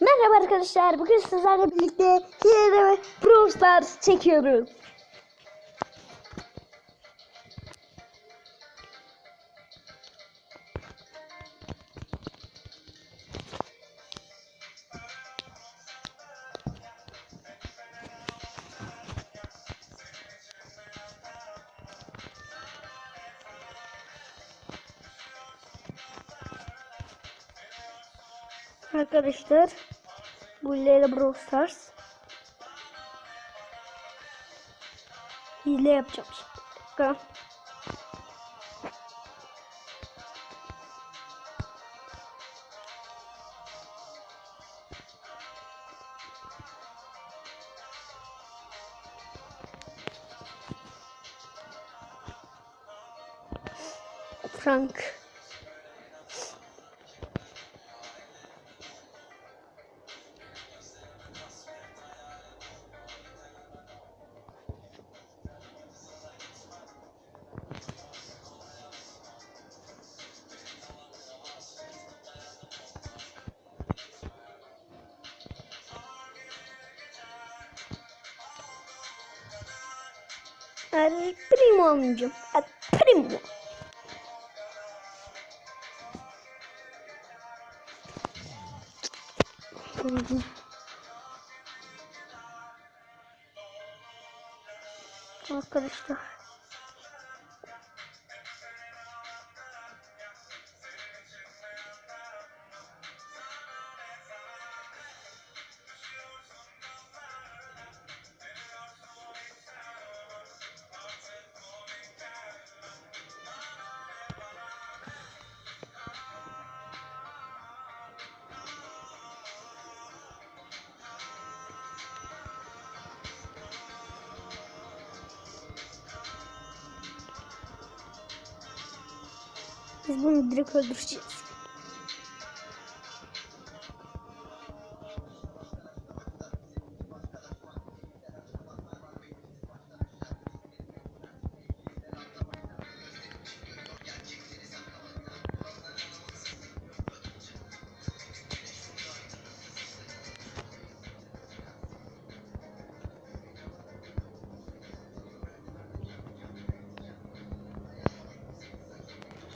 Merhaba arkadaşlar. Bugün sizlerle birlikte yine Brawl Stars çekiyoruz. Arkadaşlar bu ileride Brawl Stars. Hile yapacağım şimdi. Frank. El primo amcım. El primo. Arkadaşlar. Biz bunu direkt öldüreceğiz.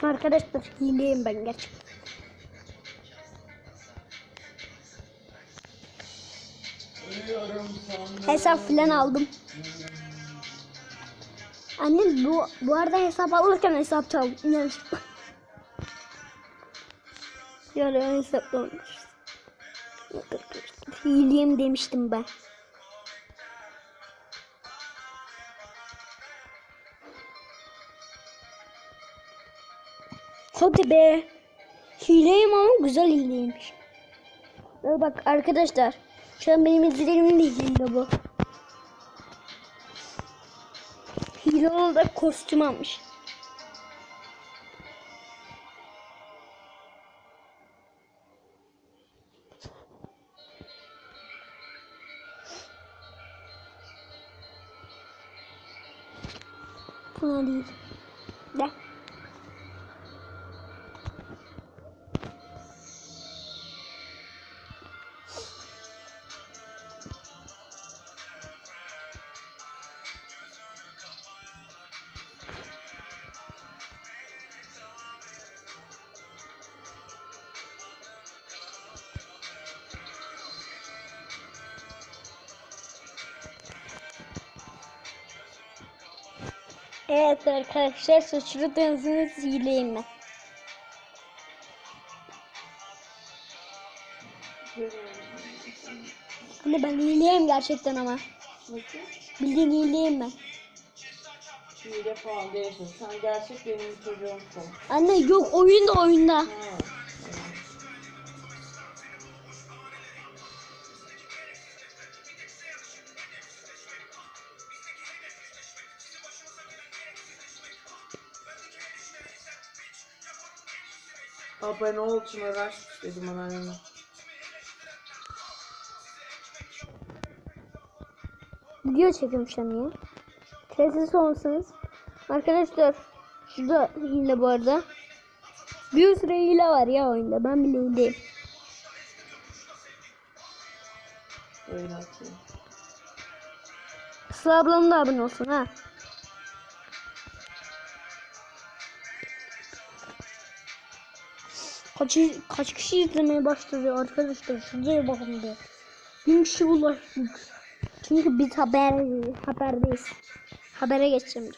Arkadaşlar hileyim ben gerçekten. Hesap filan aldım. Annem bu bu arada hesap alırken hesap çaldım. İnan. Yani ön hesapla olmuş. Hileyim demiştim ben. Hadi be. Hileyim ama güzel hileymiş. Ve bak arkadaşlar. Şu an benim izlediğimin de hile bu. Hile olarak kostüm almış. Buna değil. Evet arkadaşlar suçlu dönüşünüz hileyim ben. Anne ben hileyim gerçekten ama. Bildiğin hileyim ben. Hile falan değilsin. Sen gerçek benim çocuğumsun. Anne yok oyunda oyunda. Ha. Abone ol için uğraşmış dedim anneanneme. Video çekiyorum şu an ya. Sessiz olsanız. Arkadaşlar şurada hile bu arada. Bir sürü hile var ya oyunda. Ben bile hileyim. Böyle atayım. Sıla ablam da abone olsun ha. Kaç, kaç kişi izlemeye başladı arkadaşlar? Şuraya bakın bir. Bin kişi ulaştık. Çünkü biz haber haberdeyiz. Habere geçeceğim.